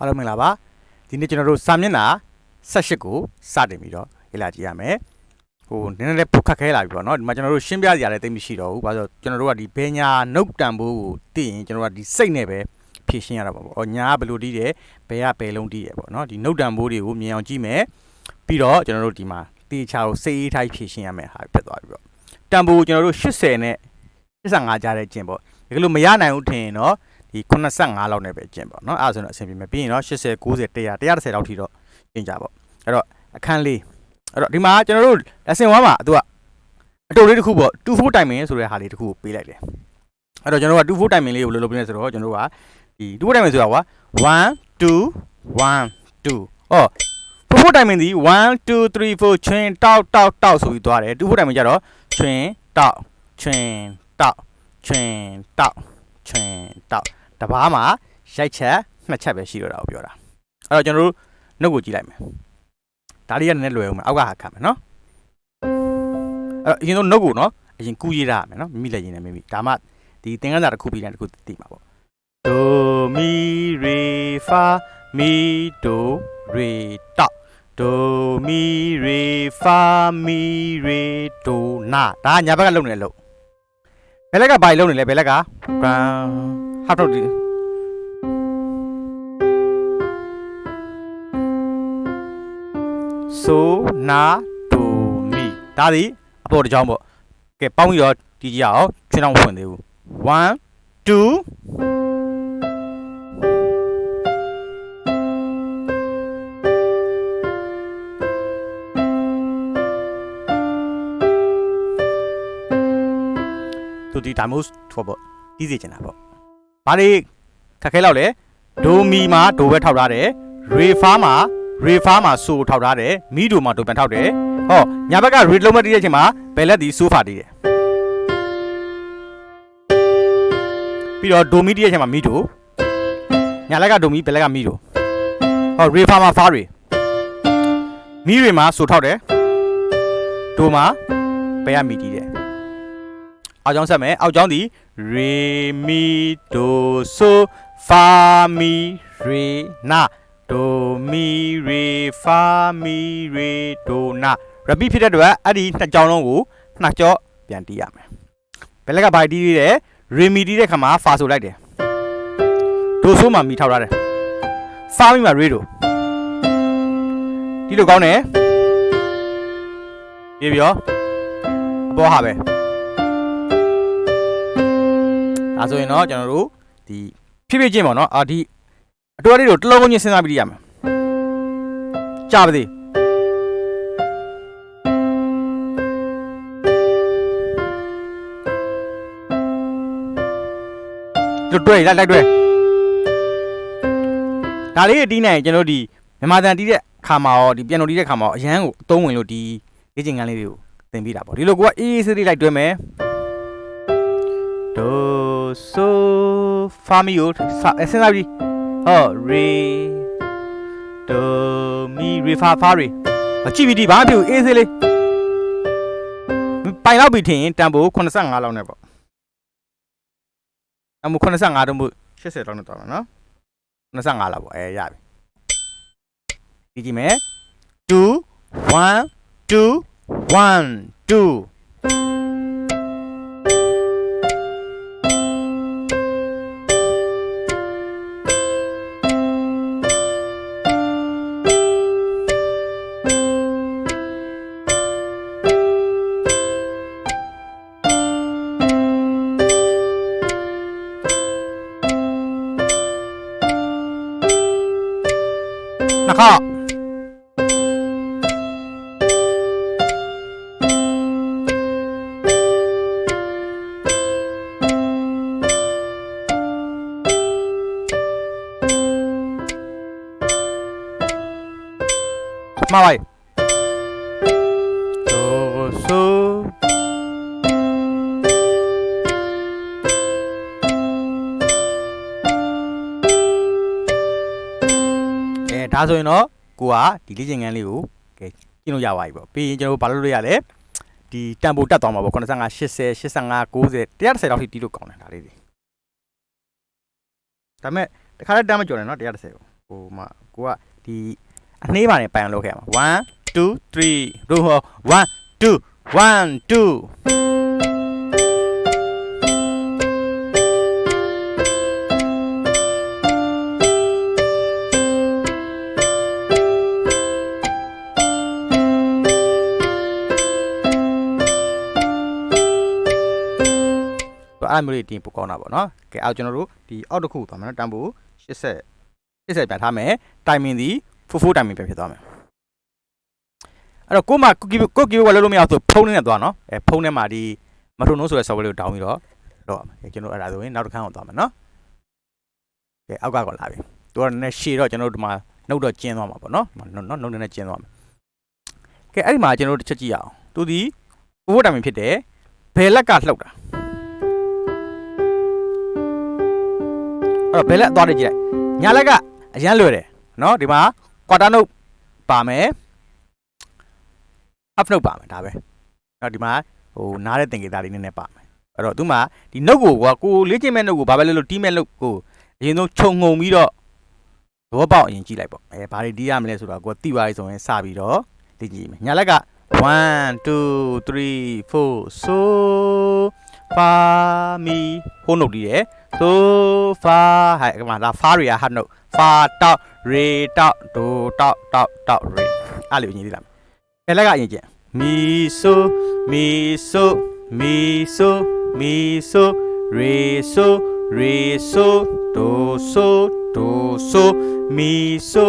အားလုံးမင်္ဂလာပါဒီနေ့ကျွန်တော်တို့စာမျက်နှာ18ကိုစတင်ပြီးတော့လေ့လာကြည့်ရမယ်ဟိုနည်းနည်းလေးပုတ်ခတ်ခဲလာပြီပေါ့နော်ဒီမှာကျွန်တော်တို့ရှင်းပြစရာလည်းသိပ်မရှိတော့ဘူးဘာလို့လဲဆိုတော့ကျွန်တော်တို့ကဒီဘဲညာနှုတ်တန်ဖိုးကိုသိရင်ကျွန်တော်တို့ကဒီစိတ်နဲ့ပဲဖြည့်ရှင်းရတာပေါ့ပေါ့ညာကဘယ်လိုတီးတယ်ဘဲကဘယ်လုံးတီးတယ်ပေါ့နော်ဒီနှုတ်တန်ဖိုးတွေကိုမြင်အောင်ကြည့်မယ်ပြီးတော့ကျွန်တော်တို့ဒီမှာတေချာကိုစိတ်အေးထိုက်ဖြည့်ရှင်းရမယ်ဟာဖြစ်သွားပြီပေါ့တန်ဖိုးကိုကျွန်တော်တို့80နဲ့85ကြားတဲ့ကျင့်ပေါ့ဒီလိုမရနိုင်ဘူးထင်ရင်တော့ ဒီ85လောက်နဲ့ပဲကျင့်ပေါ့နော်အဲ့ဒါဆိုတော့အဆင်ပြေမယ်ပြီးရင်တော့80 90 100 130လောက်ထိတော့ကျင့်ကြပေါ့အဲ့တော့အခန်းလေးအဲ့တော့ဒီမှာကျွန်တော်တို့ lesson 1မှာသူကအတိုလေးတစ်ခုပေါ့24 timing ဆိုတဲ့ဟာလေးတစ်ခုကိုပေးလိုက်တယ်အဲ့တော့ကျွန်တော်က24 timing လေးကိုလိုလိုပြနေဆိုတော့ကျွန်တော်ကဒီ24 timing ဆိုတာက1 2 1 2အော်24 timing ဒီ1 2 3 4 twin တောက်တောက်တောက်ဆိုပြီးသွားတယ်24 timing ကြတော့ twin တောက် twin တောက် twin တောက် twin တောက် တပားမှာရိုက်ချက်နှစ်ချက်ပဲရှိတော့တာကိုပြောတာအဲ့တော့ကျွန်တော်တို့နှုတ်ကိုကြည့်လိုက်မယ်ဒါလေးကနည်းနည်းလွယ်အောင်မယ်အောက်ကဟာခံမယ်နော်အဲ့တော့အရင်ဆုံးနှုတ်ကိုနော်အရင်ကူးရေးရမယ်နော်မိမိလည်းရင်နဲ့မိမိဒါမှဒီသင်္ကန်းစာတစ်ခုပြီးတိုင်းတစ်ခုသိမှာပေါ့ဒိုမီရေဖာမီဒိုရေတောဒိုမီရေဖာမီရေဒိုနာဒါကညာဘက်ကလုံနေလို့ဘယ်လက်ကဘာလုံနေလဲဘယ်လက်က ground ဟာတော့ဒီဆိုနာဒိုမီဒါဒီအပေါ်တစ်ကြောင်းပေါ့ကဲပေါင်းပြီးတော့ဒီကြည့်ရအောင်ချွင်းအောင်ဖွင့်သေးဘူး1 2သူဒီဒါမျိုးထောပေါ့တီးစီချင်တာပေါ့ ဘာတွေခက်ခဲလောက်လဲဒိုမီမှာဒိုပဲထောက်ထားတယ်ရေဖာမှာရေဖာမှာဆိုထောက်ထားတယ်မီဒိုမှာဒိုပြန်ထောက်တယ်ဟောညာဘက်ကရေလုံးမတီးတဲ့အချိန်မှာဘယ်လက်ဒီဆိုဖာတီးတယ်ပြီးတော့ဒိုမီတီးတဲ့အချိန်မှာမီဒိုညာလက်ကဒိုမီဘယ်လက်ကမီဒိုဟောရေဖာမှာဖာရေမီရေမှာဆိုထောက်တယ်ဒိုမှာဘယ်ကမီတီးတယ်အောက်ကျောင်းဆက်မယ်အောက်ကျောင်းဒီ ရေမီဒိုဆိုဖာမီရေနာဒိုမီရေဖာမီရေဒိုနာ repeat ဖြစ်တဲ့အတွက်အဲ့ဒီနှစ်ကြောင်းလုံးကိုနှစ်ကြော့ပြန်တီးရမယ်ဘယ်လက်ကဘာတီးရတဲ့ရေမီတီးတဲ့ခါမှာဖာဆိုလိုက်တယ်ဒိုဆိုမှမီထောက်ထားတယ်ဖာမီမှာရေဒိုဒီလိုကောင်းတယ်ပြေပြောအပေါ်ဟာပဲ ဒါဆိုရင်တော့ကျွန်တော်တို့ဒီဖြည်းဖြည်းချင်းပေါ့နော်အာဒီအတော်လေးတို့တစ်လုံးလုံးချင်းစဉ်းစားပြီးရမယ်ကြာပါသေးတို့တွေ့လိုက်လိုက်တွေ့ဒါလေးတီးနိုင်ကျွန်တော်တို့ဒီမြန်မာတန်တီးတဲ့ခါမှာရောဒီပြန်တော်တီးတဲ့ခါမှာရောအရန်ကိုအသုံးဝင်လို့ဒီလေ့ကျင့်ခန်းလေးတွေကိုသင်ပေးတာပေါ့ဒီလိုကိုကအေးအေးဆေးဆေးလိုက်တွဲမယ် do so fa mi yo fa အစင်လာပြီဟော re do mi re fa fa re အကြည့်ပြီးဒီဘာမှမဖြစ်ဘူးအေးစေးလေးပိုင်တော့ပြီထင်ရင်တန်ဖိုး85လောက်နဲ့ပေါ့အမှု85တော့မို့80လောက်နဲ့တော့မယ်နော်85လောက်ပေါ့အဲရပြီဒီကြည့်မယ်2 1 2 1 2 နှစ်ခေါက် ဒါဆိုရင်တော့ကိုကဒီလေ့ကျင့်ခန်းလေးကိုကဲကျင့်လို့ရပါပြီပေါ့ပြီးရင်ကျွန်တော်တို့ဘာလုပ်လို့ရလဲဒီတန်ပိုတက်သွားမှာပေါ့85 80 85 90 130လောက်ထိတီးလို့ကောင်းတယ်ဒါလေးတွေဒါပေမဲ့တခါတည်းတမ်းမကျော်နဲ့နော်130ကိုဟိုမှာကိုကဒီအနှေးပါနဲ့ပိုင်အောင်လုပ်ခဲ့ရမှာ1 2 3တို့ဟော1 2 1 2 အဲ့လိုမျိုးလေးတင်ပို့ကောင်းတာပေါ့နော်ကဲအောက်ကျွန်တော်တို့ဒီအောက်တစ်ခုသွားမယ်နော်တန်ဖိုး80 80ပြန်ထားမယ်တိုင်မင်ဒီဖိုးဖိုးတိုင်မင်ပြန်ဖြစ်သွားမယ်အဲ့တော့ကိုမကိုကီကိုကီဘကလည်းလို့မရအောင်ဆိုဖုန်းနဲ့သွားနော်အဲဖုန်းထဲမှာဒီမထုံနှုံးဆိုတဲ့ software လေးကို down ပြီးတော့တော့ရမယ်ကဲကျွန်တော်အဲ့ဒါဆိုရင်နောက်တစ်ခါအောင်သွားမယ်နော်ကဲအောက်ကကောလာပြီသူကလည်းရှေ့တော့ကျွန်တော်တို့ဒီမှာနှုတ်တော့ကျင်းသွားမှာပေါ့နော်နော်နှုတ်နဲ့ကျင်းသွားမယ်ကဲအဲ့ဒီမှာကျွန်တော်တို့တစ်ချက်ကြည့်ရအောင်သူဒီဖိုးဖိုးတိုင်မင်ဖြစ်တယ်ဘယ်လက်ကလှုပ်တာ တော့ဘယ်လက်သွားနေကြည့်လိုက်ညာလက်ကအရန်လွယ်တယ်နော်ဒီမှာကွာတာနုတ်ပါမယ် up နုတ်ပါမယ်ဒါပဲနော်ဒီမှာဟိုနားတဲ့သင်္ကေတလေးနည်းနည်းပါမယ်အဲ့တော့သူမှဒီနုတ်ကိုကကိုလေ့ကျင့်မဲ့နုတ်ကိုဘာပဲလဲလို့တီးမဲ့နုတ်ကိုအရင်ဆုံးခြုံငုံပြီးတော့သဘောပေါက်အရင်ကြည့်လိုက်ပေါ့အဲဘာတွေတီးရမလဲဆိုတော့ကိုတိပါရေးဆိုရင်စပြီးတော့လေ့ကြည့်မယ်ညာလက်က1 2 3 4 so fa mi ဟိုးနုတ်တီးတယ် so fa ဟဲ့ကမလာ fa တွေက hard note fa တောက် re တောက် do တောက်တောက်တောက် re အဲ့လိုညီလေးလာမယ်အဲလက်ကအရင်ကျင့် mi so mi so mi so mi so re so re so do so do so mi so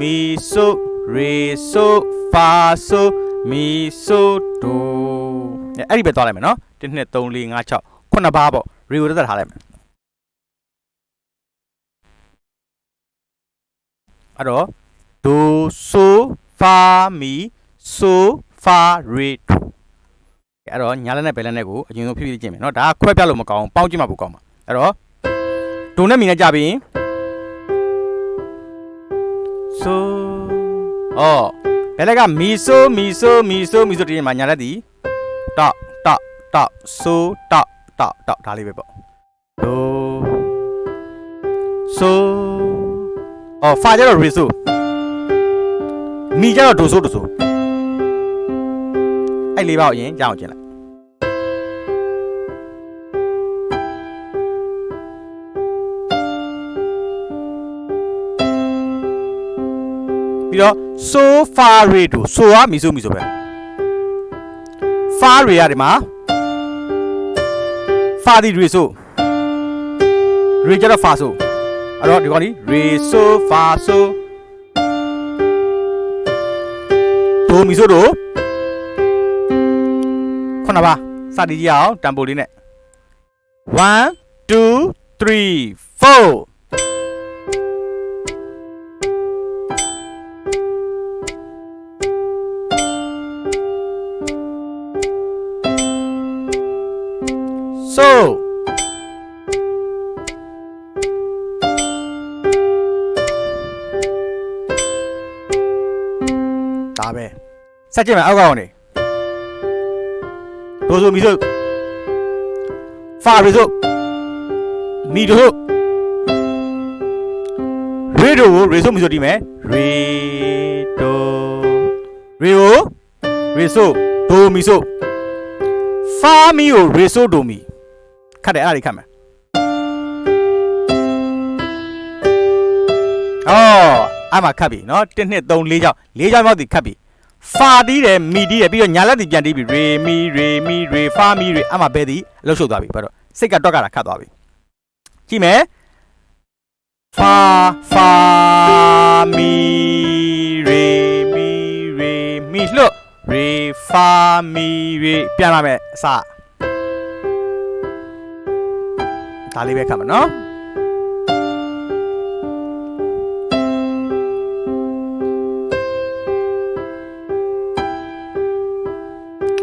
mi so re so fa so mi so do အဲ့ဒီပဲသွားလိုက်မယ်နော်1 2 3 4 5 6ခုနှစ်ပါးပေါ့ re ကိုတက်ထားလိုက်မယ် အဲ့တော့ဒိုဆိုဖာမီဆိုဖာရီတူအဲ့တော့ညာလက်နဲ့ဘယ်လက်နဲ့ကိုအရင်ဆုံးဖြည်းဖြည်းကျင့်မယ်နော်ဒါကခွဲပြလို့မကောင်းပေါင်းကျင့်မှပိုကောင်းပါအဲ့တော့ဒိုနဲ့မီနဲ့ကြပြီးရင်ဆိုအော်ဘယ်လက်ကမီဆိုမီဆိုမီဆိုမီဆိုတည်းမှာညာလက်ဒီတောက်တောက်တောက်ဆိုတောက်တောက်တောက်ဒါလေးပဲပေါ့ဒိုဆို အော် fa ကျတော့ re so မိကျတော့ဒိုဆိုဒိုဆိုအဲ့လေးပါအရင်ကြောင်းကျင်လိုက်ပြီးတော့ so far re ဒိုဆိုကမီဆိုမီဆိုပဲ far re ရတယ်မှာ far ဒီ re ဆို re ကျတော့ far ဆို အဲ့တော့ဒီကောင်လေး re so far so ဒိုမီဆိုဒိုခုနပါစတီးကြည့်အောင်တမ်ပိုလေးနဲ့1 2 3 4 ဒါပဲဆက်ကြည့်မယ်အောက်ကောင်နေဒိုဆိုမီဆိုဖာရီဆိုမီဒိုရေဒိုကိုရေဆိုမီဆိုတီးမယ်ရေဒိုရေကိုရေဆိုဒိုမီဆိုဖာမီကိုရေဆိုဒိုမီခတ်တယ်အဲ့ဒါလေးခတ်မယ်အော် အဲ့မှာခတ်ပြီနော်1 2 3 4ကြောင်း4ကြောင်းရောက်တည်ခတ်ပြီဖာတီးတယ်မီတီးတယ်ပြီးတော့ညာလက်တီပြန်တီးပြီရေမီရေမီရေဖာမီရေအဲ့မှာဘယ်တီးအလုပ်ရှုပ်သွားပြီဘာလို့စိတ်ကတွက်ကတာခတ်သွားပြီကြည့်မယ်ဖာဖာမီရေမီရေမီလှုပ်ရေဖာမီရေပြန်လာမယ်အစဒါလေးပဲခတ်မယ်နော်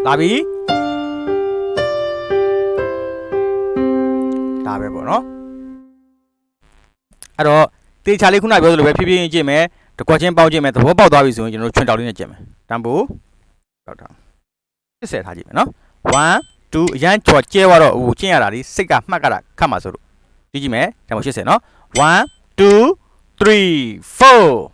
လာပြီဒါပဲပေါ့နော်အဲ့တော့တေချာလေးခုနပြောသလိုပဲဖြည်းဖြည်းချင်းကြည့်မယ်တကွက်ချင်းပေါက်ကြည့်မယ်သဘောပေါက်သွားပြီဆိုရင်ကျွန်တော်တို့ချွန်တောက်လေးနဲ့ကြည့်မယ်တန်ဖိုးပေါက်တာ80ထားကြည့်မယ်နော်1 2အရန်ချော်ကျဲသွားတော့ဟိုကျင့်ရတာဒီစိတ်ကမှတ်ကြတာခတ်မှာဆိုလို့ကြည့်ကြည့်မယ်တန်ဖိုး80နော်1 2 3 3 4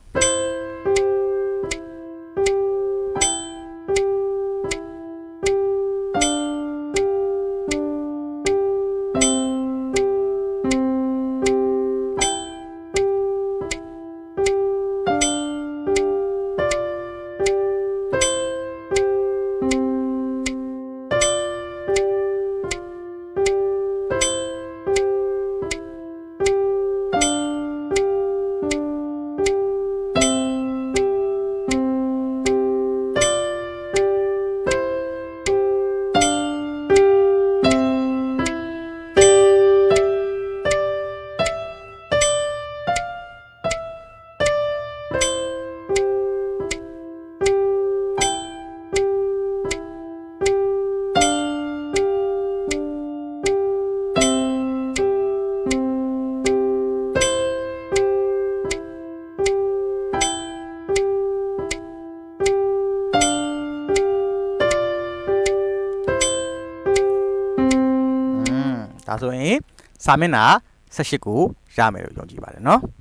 ဆိုရင်စာမျက်နှာ18ကိုရမယ်လို့ယုံကြည်ပါတယ်နော်။